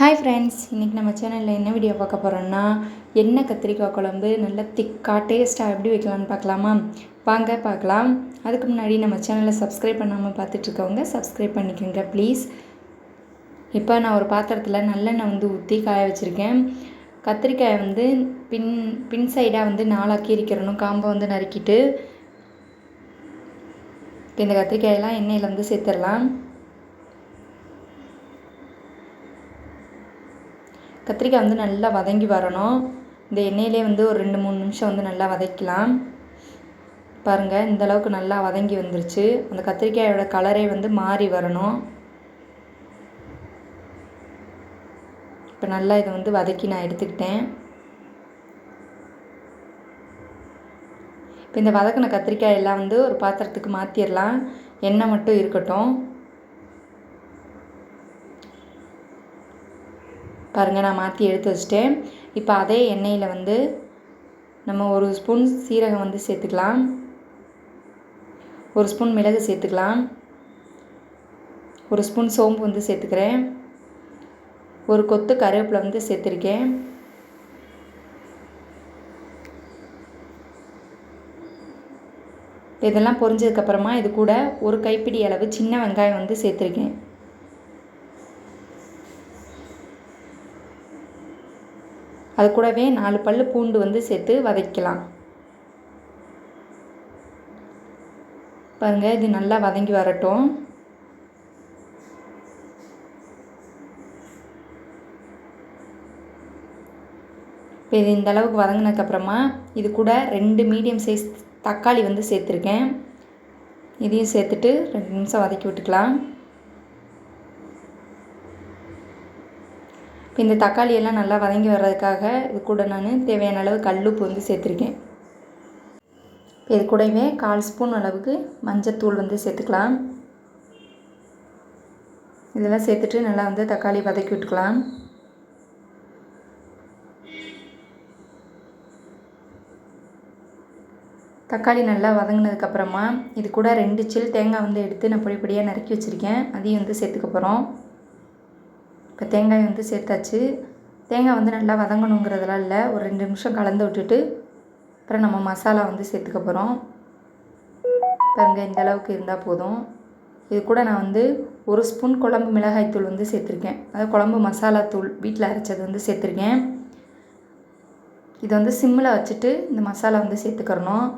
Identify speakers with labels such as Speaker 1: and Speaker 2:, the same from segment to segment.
Speaker 1: Hi friends இன்றைக்கி நம்ம சேனலில் என்ன வீடியோ பார்க்க போகிறோன்னா எண்ணெய் கத்திரிக்காய் குழம்பு நல்ல திக்காக டேஸ்ட்டாக எப்படி வைக்கலாம்னு பார்க்கலாமா? வாங்க பார்க்கலாம். அதுக்கு முன்னாடி நம்ம சேனலை சப்ஸ்கிரைப் பண்ணாமல் பார்த்துட்ருக்கவங்க சப்ஸ்கிரைப் பண்ணிக்கோங்க ப்ளீஸ் இப்போ நான் ஒரு பாத்திரத்தில் நல்லெண்ணெய் வந்து ஊற்றி காய வச்சுருக்கேன். கத்திரிக்காயை வந்து பின் பின் சைடாக வந்து நாலாக கீறிக்கிறணும் காம்பை வந்து நறுக்கிட்டு இந்த கத்திரிக்காயெல்லாம் எண்ணெயில் வந்து சேர்த்துடலாம். கத்திரிக்காய் வந்து நல்லா வதங்கி வரணும். இந்த எண்ணெயிலே வந்து ஒரு ரெண்டு மூணு நிமிஷம் வந்து நல்லா வதக்கலாம் பாருங்கள் இந்த அளவுக்கு நல்லா வதங்கி வந்துருச்சு. அந்த கத்திரிக்காயோட கலரே வந்து மாறி வரணும். இப்போ நல்லா இதை வந்து வதக்கி நான் எடுத்துக்கிட்டேன். இப்போ இந்த வதக்கின கத்திரிக்காய் எல்லாம் வந்து ஒரு பாத்திரத்துக்கு மாற்றிடலாம் எண்ணெய் மட்டும் இருக்கட்டும். பாருங்கள் நான் மாற்றி எடுத்து வச்சிட்டேன். இப்போ அதே எண்ணெயில் வந்து நம்ம ஒரு ஸ்பூன் சீரகம் வந்து சேர்த்துக்கலாம். ஒரு ஸ்பூன் மிளகு சேர்த்துக்கலாம். ஒரு ஸ்பூன் சோம்பு வந்து சேர்த்துக்கிறேன். ஒரு கொத்து கருவேப்பிலை வந்து சேர்த்துருக்கேன். இதெல்லாம் பொரிஞ்சதுக்கப்புறமா இது கூட ஒரு கைப்பிடி அளவு சின்ன வெங்காயம் வந்து சேர்த்துருக்கேன். அது கூடவே நாலு பல் பூண்டு வந்து சேர்த்து வதக்கலாம். பாருங்கள் இது நல்லா வதங்கி வரட்டும். இப்போ இது இந்த அளவுக்கு வதங்கினதுக்கப்புறமா இது கூட ரெண்டு மீடியம் சைஸ் தக்காளி வந்து சேர்த்துருக்கேன். இதையும் சேர்த்துட்டு ரெண்டு நிமிஷம் வதக்கி விட்டுக்கலாம். இந்த தக்காளி எல்லாம் நல்லா வதங்கி வர்றதுக்காக இது கூட நான் தேவையான அளவு கல்லுப்பு வந்து சேர்த்துருக்கேன். இது கூடவே கால் ஸ்பூன் அளவுக்கு மஞ்சத்தூள் வந்து சேர்த்துக்கலாம். இதெல்லாம் சேர்த்துட்டு நல்லா வந்து தக்காளி வதக்கி விட்டுக்கலாம். தக்காளி நல்லா வதங்கினதுக்கப்புறமா இது கூட ரெண்டு சில் தேங்காய் வந்து எடுத்து நான் பொடி பொடியாக நறுக்கி வச்சுருக்கேன். அதையும் வந்து சேர்த்துக்க போகிறோம் இப்போ தேங்காய் வந்து சேர்த்தாச்சு. தேங்காய் வந்து நல்லா வதங்கணுங்கிறதெல்லாம் இல்லை ஒரு ரெண்டு நிமிஷம் கலந்து விட்டுட்டு அப்புறம் நம்ம மசாலா வந்து சேர்த்துக்க போகிறோம் பாருங்கள் இந்த அளவுக்கு இருந்தால் போதும். இது கூட நான் வந்து ஒரு ஸ்பூன் குழம்பு மிளகாய்த்தூள் வந்து சேர்த்துருக்கேன். அதாவது குழம்பு மசாலா தூள் வீட்டில் அரைச்சது வந்து சேர்த்துருக்கேன். இது வந்து சிம்மில் வச்சுட்டு இந்த மசாலா வந்து சேர்த்துக்கிறணும்.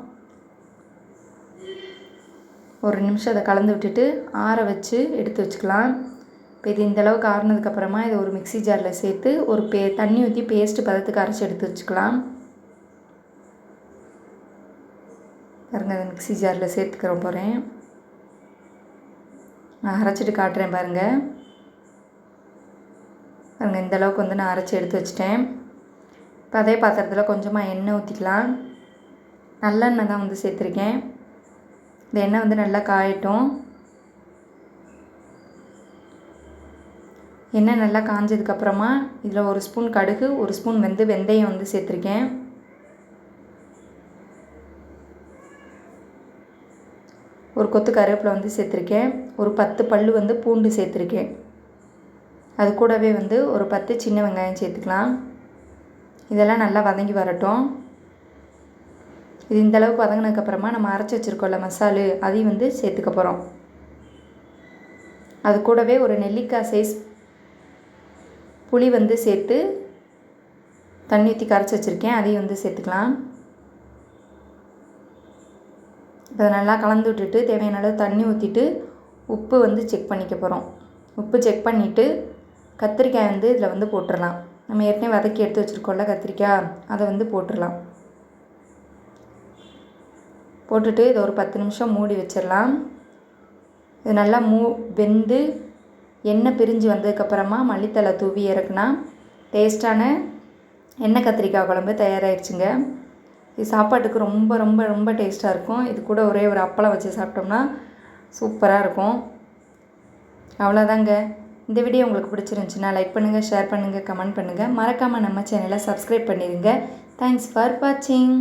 Speaker 1: ஒரு நிமிஷம் அதை கலந்து விட்டுட்டு ஆற வச்சு எடுத்து வச்சுக்கலாம். இப்போ இது இந்தளவுக்கு ஆறுனதுக்கப்புறமா இதை ஒரு மிக்சி ஜாரில் சேர்த்து ஒரு பே தண்ணி ஊற்றி பேஸ்ட்டு பதத்துக்கு அரைச்சி எடுத்து வச்சுக்கலாம். பாருங்கள் அதை மிக்சி ஜாரில் சேர்த்துக்கிற போகிறேன் நான் அரைச்சிட்டு காட்டுறேன் பாருங்கள் பாருங்கள் இந்தளவுக்கு வந்து நான் அரைச்சி எடுத்து வச்சிட்டேன். இப்போ அதே பாத்திரத்தில் கொஞ்சமாக எண்ணெய் ஊற்றிக்கலாம் நல்லெண்ணெய் தான் வந்து சேர்த்துருக்கேன். இந்த எண்ணெய் வந்து நல்லா காயட்டும். எண்ணெய் நல்லா காஞ்சதுக்கப்புறமா இதில் ஒரு ஸ்பூன் கடுகு ஒரு ஸ்பூன் வந்து வெந்தயம் வந்து சேர்த்துருக்கேன். ஒரு கொத்து கருவேப்பிலை வந்து சேர்த்துருக்கேன். ஒரு பத்து பல் வந்து பூண்டு சேர்த்துருக்கேன். அது கூடவே வந்து ஒரு பத்து சின்ன வெங்காயம் சேர்த்துக்கலாம். இதெல்லாம் நல்லா வதங்கி வரட்டும். இது இந்தளவுக்கு வதங்கினதுக்கப்புறமா நம்ம அரைச்சி வச்சுருக்கோம்ல மசாலு அதையும் வந்து சேர்த்துக்க போகிறோம் அது கூடவே ஒரு நெல்லிக்காய் சைஸ் புளி வந்து சேர்த்து தண்ணி ஊற்றி கரைச்சி வச்சுருக்கேன். அதையும் வந்து சேர்த்துக்கலாம். இப்போ நல்லா கலந்து விட்டுட்டு தேவையான அளவு தண்ணி ஊற்றிட்டு உப்பு வந்து செக் பண்ணிக்க போகிறோம் உப்பு செக் பண்ணிவிட்டு கத்திரிக்காய் வந்து இதில் வந்து போட்டுடலாம் நம்ம ஏற்கனவே வதக்கி எடுத்து வச்சுருக்கோம்ல கத்திரிக்காய் அதை வந்து போட்டுடலாம் போட்டுட்டு இதை ஒரு பத்து நிமிஷம் மூடி வச்சிடலாம். இது நல்லா மூ வெந்து எண்ணெய் பிரிஞ்சு வந்ததுக்கப்புறமா மல்லித்தலை தூவி இறக்குனா டேஸ்ட்டான எண்ணெய் கத்திரிக்காய் குழம்பு தயாராகிடுச்சுங்க இது சாப்பாட்டுக்கு ரொம்ப ரொம்ப ரொம்ப டேஸ்ட்டாக இருக்கும். இது கூட ஒரே ஒரு அப்பளம் வச்சு சாப்பிட்டோம்னா சூப்பராக இருக்கும். அவ்வளோதாங்க. இந்த வீடியோ உங்களுக்கு பிடிச்சிருந்துச்சின்னா லைக் பண்ணுங்கள் ஷேர் பண்ணுங்கள் கமெண்ட் பண்ணுங்கள் மறக்காமல் நம்ம சேனலை சப்ஸ்கிரைப் பண்ணிடுங்க தேங்க்ஸ் ஃபார் வாட்சிங்